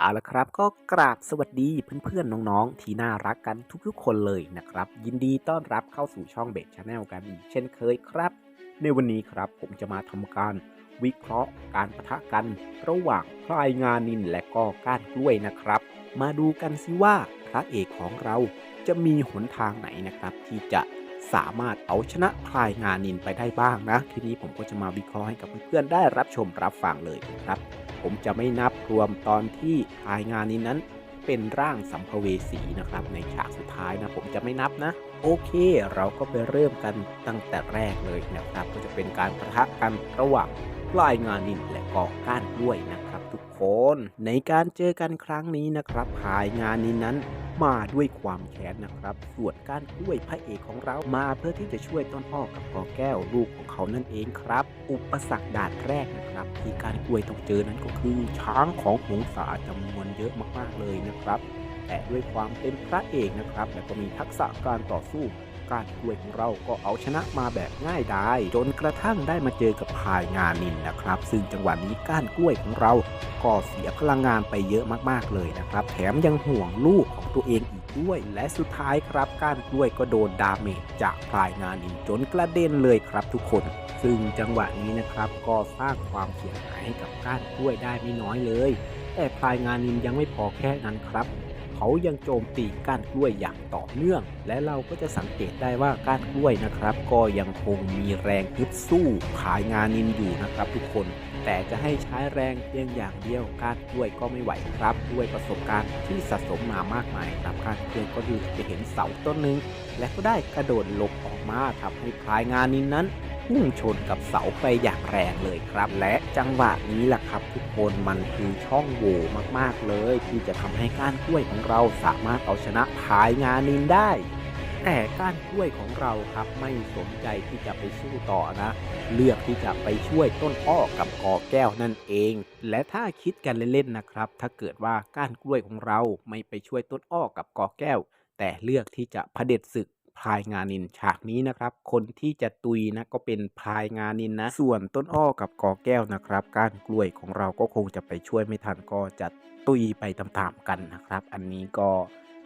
เอาละครับก็กราบสวัสดีเพื่อนๆน้องๆ ที่น่ารักกันทุกๆคนเลยนะครับ ยินดีต้อนรับเข้าสู่ช่องเบสชาแนลกันอีกเช่นเคยครับ ในวันนี้ครับผมจะมาทำการวิเคราะห์การประทะกัน ระหว่างพลายงานินและก็ก้านกล้วยนะครับ มาดูกันสิว่าพระเอกของเราจะมีหนทางไหนนะครับ ที่จะสามารถเอาชนะพลายงานินไปได้บ้างนะ ทีนี้ผมก็จะมาวิเคราะห์ให้กับเพื่อนๆได้รับชมรับฟังเลยนะครับ ผมจะไม่นับรวมตอนที่ทายงานนี้นั้น เป็นร่างสัมภเวสีนะครับ ในฉากสุดท้ายนะผมจะไม่นับนะ โอเคเราก็ไปเริ่มกันตั้งแต่แรกเลยนะครับ ก็จะเป็นการประทะกันระหว่างลายงานนินและก็ก้านกล้วยนะครับ ทุกคน ในการเจอกันครั้งนี้นะครับพายงานนี้นั้น มาด้วยความแค้นนะครับ ส่วนก้านกล้วยพระเอกของเรามาเพื่อที่จะช่วยต้นอ้อกับกอแก้วลูกของเขานั่นเองครับ อุปสรรคด่านแรกนะครับ ที่การกล้วยต้องเจอนั้นก็คือ ช้างของหงสาจำนวนเยอะมากๆเลยนะครับ แต่ด้วยความเป็นพระเอกนะครับ และก็มีทักษะการต่อสู้ กานกล้วยของเราก็เอาชนะมาแบบง่ายดายจนกระทั่งได้มาเจอกับพายงานินนะครับ ซึ่งจังหวะนี้ก้านกล้วยของเราก็เสียพลังงานไปเยอะมากๆเลยนะครับ แถมยังห่วงลูกของตัวเองอีกด้วย และสุดท้ายครับก้านกล้วยก็โดนดาเมจจากพายงานินจนกระเด็นเลยครับทุกคนซึ่งจังหวะนี้นะครับก็สร้างความเสียหายให้กับก้านกล้วยได้ไม่น้อยเลย แต่พลายงานินยังไม่พอแค่นั้นครับ เขายังโจมตีก้านกล้วยอย่างต่อเนื่อง และเราก็จะสังเกตได้ว่าก้านกล้วยนะครับ ก็ยังคงมีแรงฮึดสู้พายงานนินอยู่นะครับ ทุกคน แต่จะให้ใช้แรงเพียงอย่างเดียวก้านกล้วยก็ไม่ไหวครับ ด้วยประสบการณ์ที่สะสมมามากมายครับก้านกล้วยก็ดูจะเห็นเสาต้นหนึ่งและก็ได้กระโดดหลบออกมาทำให้พลายงานนินนั้น พุ่งชนกับเสาไปอย่างแรงเลยครับ และจังหวะนี้แหละครับ ทุกคนมันคือช่องโหว่มากๆเลย ที่จะทำให้ก้านกล้วยของเราสามารถเอาชนะพายงานินได้แต่ก้านกล้วยของเราครับไม่สนใจที่จะไปสู้ต่อนะ เลือกที่จะไปช่วยต้นอ้อกับกอแก้วนั่นเอง และถ้าคิดกันเล่นๆนะครับ ถ้าเกิดว่าก้านกล้วยของเราไม่ไปช่วยต้นอ้อกับกอแก้ว แต่เลือกที่จะเผด็จศึก พลายงานินฉากนี้นะครับ คนที่จะตุยนะก็เป็นพลายงานินนะ ส่วนต้นอ้อกับกอแก้วนะครับก้านกล้วยของเราก็คงจะไปช่วยไม่ทันก็จะตุยไปตามๆกันนะครับ อันนี้ก็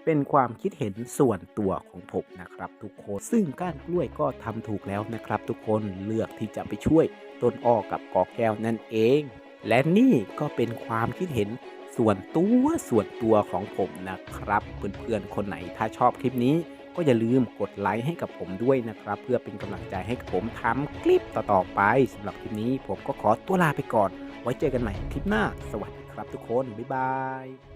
เป็นความคิดเห็นส่วนตัวของผมนะครับ ทุกคนซึ่งก้านกล้วยก็ทำถูกแล้วนะครับ ทุกคนเลือกที่จะไปช่วยต้นอ้อกับกอแก้วนั่นเอง และนี่ก็เป็นความคิดเห็นส่วนตัวส่วนตัวของผมนะครับ เพื่อนๆคนไหนถ้าชอบคลิปนี้ ก็อย่าลืมกดไลค์ให้กับผมด้วยนะครับ เพื่อเป็นกำลังใจให้กับผมทำคลิปต่อๆไปสำหรับคลิปนี้ผมก็ขอตัวลาไปก่อน ไว้เจอกันใหม่คลิปหน้า สวัสดีครับทุกคน บ๊ายบาย